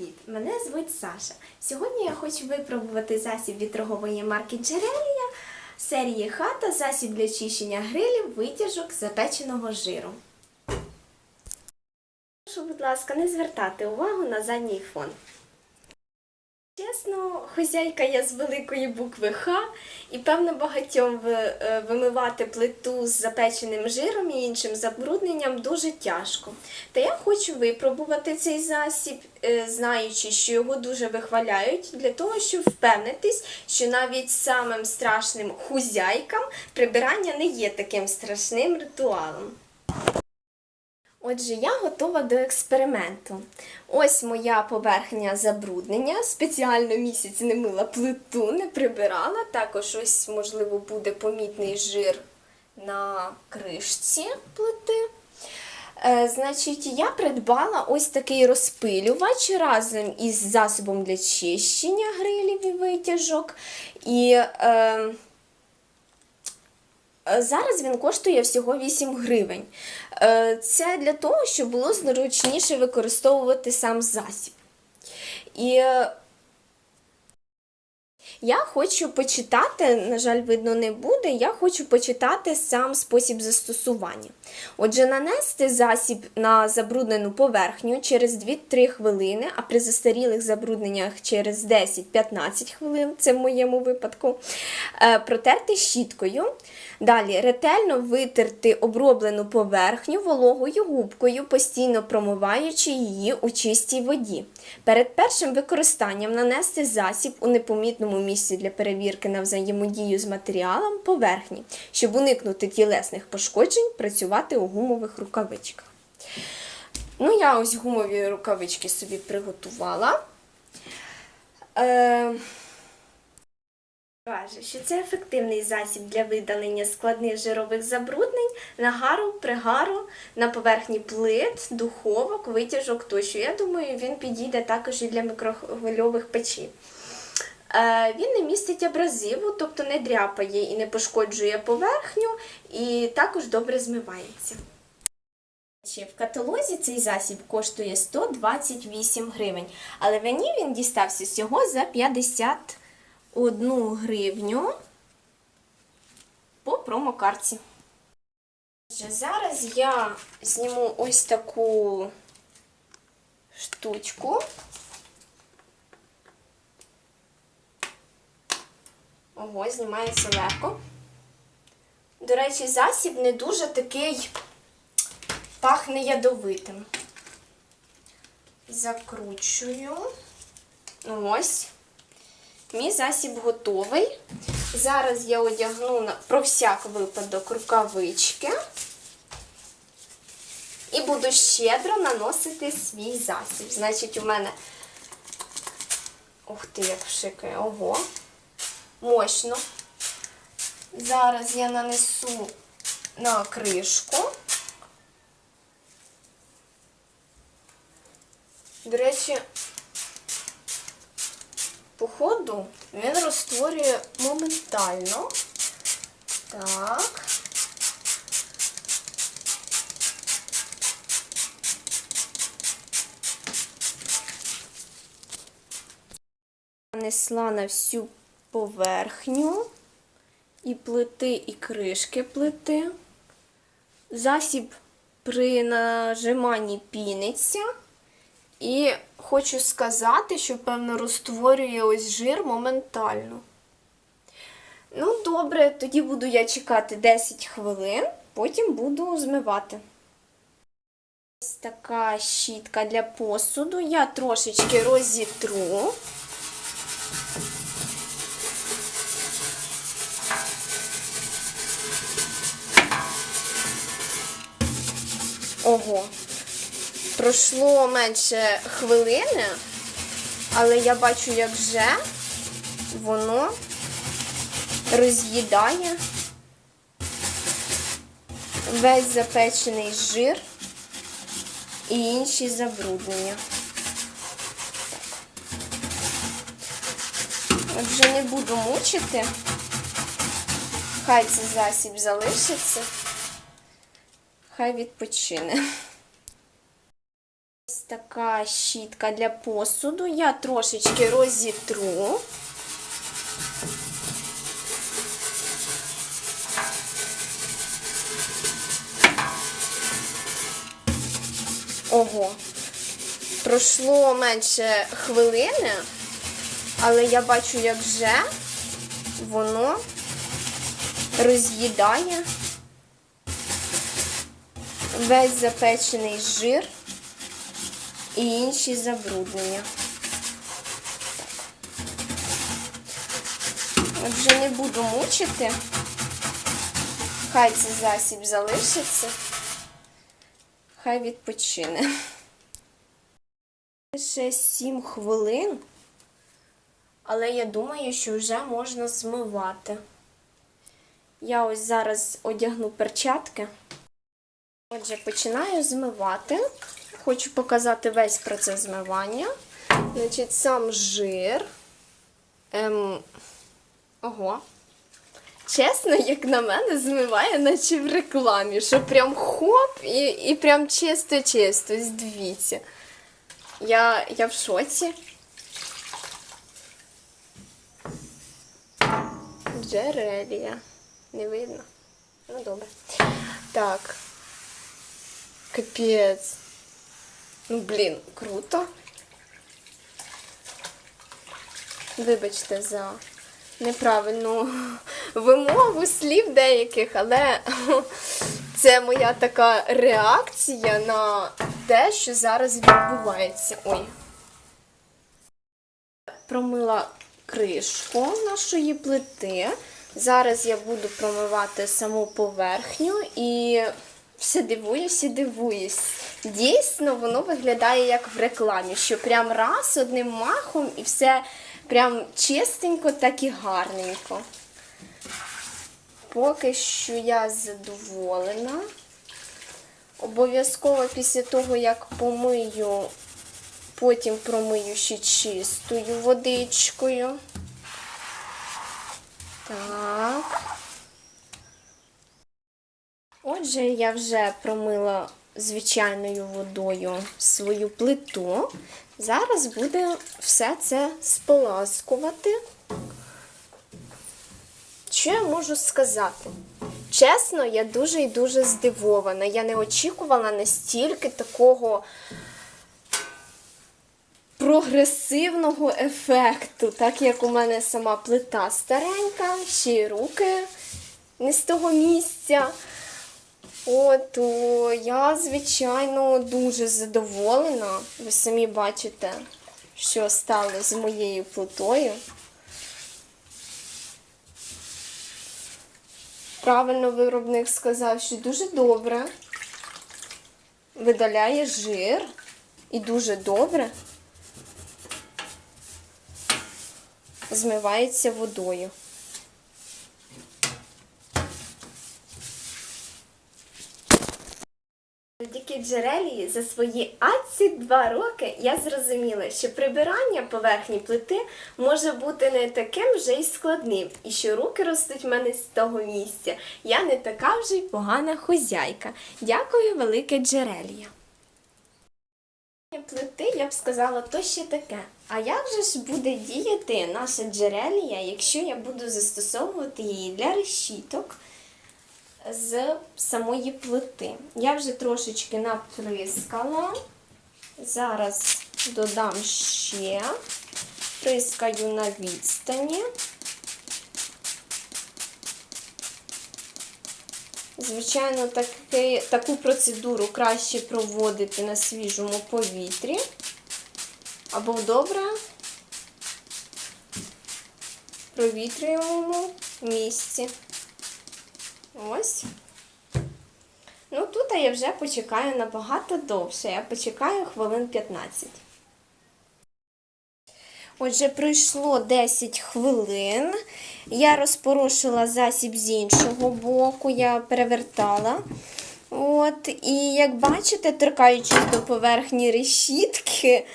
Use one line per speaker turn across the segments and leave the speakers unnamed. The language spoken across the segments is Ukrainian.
Привіт! Мене звуть Саша. Сьогодні я хочу випробувати засіб від торгової марки Джерелія серії хата засіб для чищення грилів, витяжок запеченого жиру. Прошу, будь ласка, не звертати увагу на задній фон. Чесно, хозяйка я з великої букви Х, і певно багатьом е, вимивати плиту з запеченим жиром і іншим забрудненням дуже тяжко. Та я хочу випробувати цей засіб, е, знаючи, що його дуже вихваляють, для того, щоб впевнитись, що навіть самим страшним хузяйкам прибирання не є таким страшним ритуалом. Отже, я готова до експерименту. Ось моя поверхня забруднення. Спеціально місяць не мила плиту, не прибирала. Також ось, можливо, буде помітний жир на кришці плити. Е, значить, я придбала ось такий розпилювач разом із засобом для чищення грилів і витяжок. І е, Зараз він коштує всього 8 гривень. Е, Це для того, щоб було зручніше використовувати сам засіб. І е, я хочу почитати, на жаль, видно не буде, я хочу почитати сам спосіб застосування. Отже, нанести засіб на забруднену поверхню через 2-3 хвилини, а при застарілих забрудненнях через 10-15 хвилин, це в моєму випадку, е, протерти щіткою. Далі ретельно витерти оброблену поверхню вологою губкою, постійно промиваючи її у чистій воді. Перед першим використанням нанести засіб у непомітному місці для перевірки на взаємодію з матеріалом поверхні, щоб уникнути тілесних пошкоджень, працювати у гумових рукавичках. Ну, я ось гумові рукавички собі приготувала. Е... Каже, що це ефективний засіб для видалення складних жирових забруднень, нагару, пригару на поверхні плит, духовок, витяжок тощо. Я думаю, він підійде також і для мікрохвильових печей. Е, Він не містить абразиву, тобто не дряпає і не пошкоджує поверхню, і також добре змивається. В каталозі цей засіб коштує 128 гривень, але мені він дістався всього за 51 гривню по промокарті. Зараз я зніму ось таку штучку. Ого, знімається легко. До речі, засіб не дуже такий пахне ядовитим. Закручую. Ось. Мій засіб готовий. Зараз я одягну на, про всяк випадок рукавички. І буду щедро наносити свій засіб. Значить, у мене. Ух ти, як шикає, ого. Мощно. Зараз я нанесу на кришку. До речі, по ходу він розтворює моментально. Так. Нанесла на всю поверхню і плити, і кришки плити. Засіб при нажиманні піниться. І хочу сказати, що, певно, розтворює ось жир моментально. Ну, добре, тоді буду я чекати 10 хвилин, потім буду змивати. Ось така щітка для посуду. Я трошечки розітру. Ого, Пройшло менше хвилини, але я бачу, як вже воно роз'їдає весь запечений жир і інші забруднення. Отже, не буду мучити. Хай цей засіб залишиться, хай відпочине. Ось така щітка для посуду. Я трошечки розітру. Ого, пройшло менше хвилини, але я бачу, як вже воно роз'їдає весь запечений жир і інші забруднення. Отже, не буду мучити. Хай цей засіб залишиться. Хай відпочине. Ще 7 хвилин, але я думаю, що вже можна змивати. Я ось зараз одягну перчатки. Отже, починаю змивати. Хочу показати весь процес змивання. Значить, сам жир. Ем... Ого. Чесно, як на мене, змиває, наче в рекламі, що прям хоп і, і прям чисто-чисто. Дивіться. Я, я в шоці. Джерелія. Не видно? Ну, добре. Так. Капець. Ну, блін, круто. Вибачте за неправильну вимову слів деяких, але це моя така реакція на те, що зараз відбувається. Ой. Промила кришку нашої плити. Зараз я буду промивати саму поверхню і все дивуюсь і дивуюсь. Дійсно, воно виглядає як в рекламі, що прям раз одним махом і все прям чистенько, так і гарненько. Поки що я задоволена. Обов'язково після того, як помию, потім промию ще чистою водичкою. Так. Отже, я вже промила звичайною водою свою плиту. Зараз буде все це споласкувати. Що я можу сказати? Чесно, я дуже і дуже здивована. Я не очікувала настільки такого прогресивного ефекту, так як у мене сама плита старенька, ще й руки не з того місця. От, я, звичайно, дуже задоволена. Ви самі бачите, що стало з моєю плитою. Правильно виробник сказав, що дуже добре видаляє жир і дуже добре змивається водою. Джерелії за свої 22 роки я зрозуміла, що прибирання поверхні плити може бути не таким вже й складним, і що руки ростуть в мене з того місця. Я не така вже й погана хозяйка. Дякую, велике джерелія. Плити, я б сказала, то ще таке. А як же ж буде діяти наша джерелія, якщо я буду застосовувати її для решіток? З самої плити. Я вже трошечки наприскала. Зараз додам ще, прискаю на відстані. Звичайно, таки, таку процедуру краще проводити на свіжому повітрі або добре провітрюємому місці. Ось. Ну, тут я вже почекаю набагато довше. Я почекаю хвилин 15. Отже, пройшло 10 хвилин. Я розпорошила засіб з іншого боку, я перевертала. От, І як бачите, торкаючись до поверхні решітки,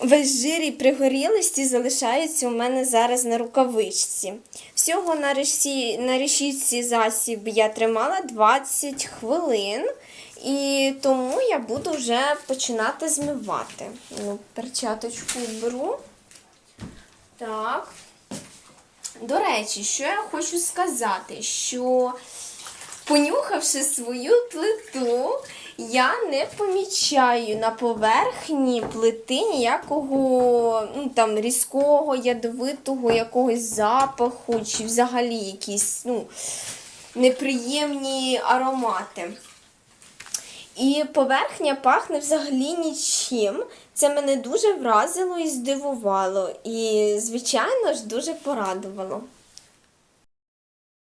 Весь жир і пригорілості залишаються у мене зараз на рукавичці. Всього на реші, на решітці засіб я тримала 20 хвилин і тому я буду вже починати змивати. Ну, перчаточку беру. Так. До речі, що я хочу сказати, що понюхавши свою плиту, я не помічаю на поверхні плити ніякого ну, там, різкого, ядовитого якогось запаху, чи взагалі якісь ну, неприємні аромати. І поверхня пахне взагалі нічим. Це мене дуже вразило і здивувало. І, звичайно ж, дуже порадувало.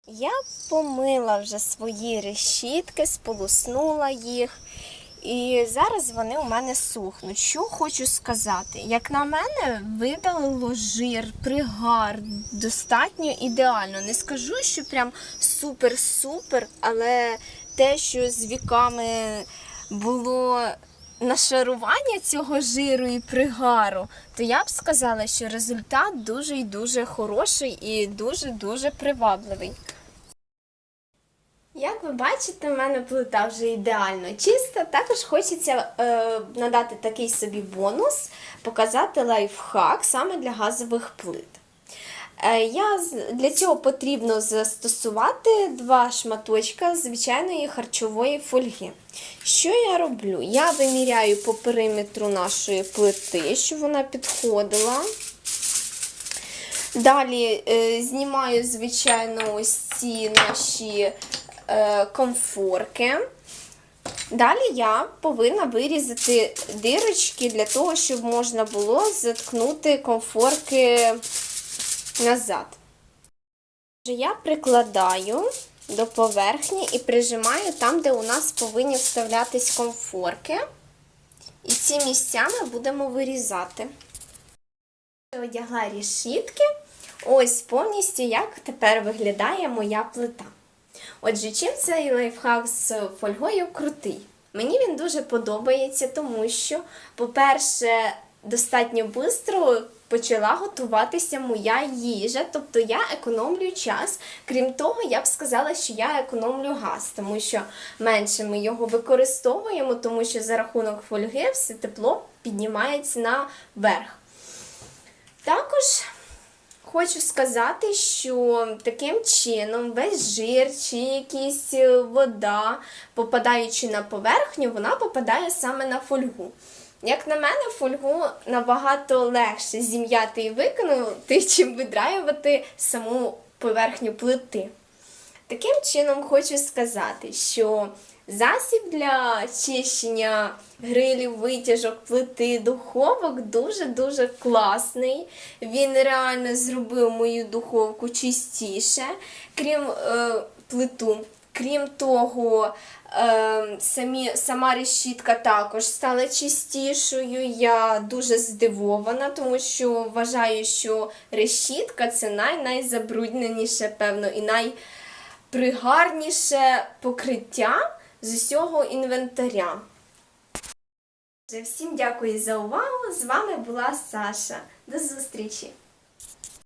Я помила вже свої решітки, сполоснула їх. І зараз вони у мене сухнуть. Що хочу сказати? Як на мене, видалило жир, пригар достатньо ідеально. Не скажу, що прям супер-супер, але те, що з віками було нашарування цього жиру і пригару, то я б сказала, що результат дуже і дуже хороший і дуже-дуже привабливий. Як ви бачите, в мене плита вже ідеально чиста. Також хочеться е, надати такий собі бонус, показати лайфхак саме для газових плит. Е, я, для цього потрібно застосувати два шматочка звичайної харчової фольги. Що я роблю? Я виміряю по периметру нашої плити, щоб вона підходила. Далі е, знімаю, звичайно, ось ці наші комфорки. Далі я повинна вирізати дирочки для того, щоб можна було заткнути комфорки назад. Я прикладаю до поверхні і прижимаю там, де у нас повинні вставлятись комфорки. І ці місця ми будемо вирізати. Одягла рішітки. Ось повністю як тепер виглядає моя плита. Отже, чим цей лайфхак з фольгою крутий? Мені він дуже подобається, тому що, по-перше, достатньо швидко почала готуватися моя їжа, тобто я економлю час. Крім того, я б сказала, що я економлю газ, тому що менше ми його використовуємо, тому що за рахунок фольги все тепло піднімається наверх. Також Хочу сказати, що таким чином весь жир чи якась е, вода, попадаючи на поверхню, вона попадає саме на фольгу. Як на мене, фольгу набагато легше зім'яти і виконати, чим видраювати саму поверхню плити. Таким чином хочу сказати, що засіб для чищення грилів, витяжок, плити, духовок дуже-дуже класний. Він реально зробив мою духовку чистіше, крім е, плиту. Крім того, е, самі, сама решітка також стала чистішою. Я дуже здивована, тому що вважаю, що решітка це най-найзабрудненіше, певно, і найпригарніше покриття з усього інвентаря. Всім дякую за увагу! З вами була Саша. До зустрічі!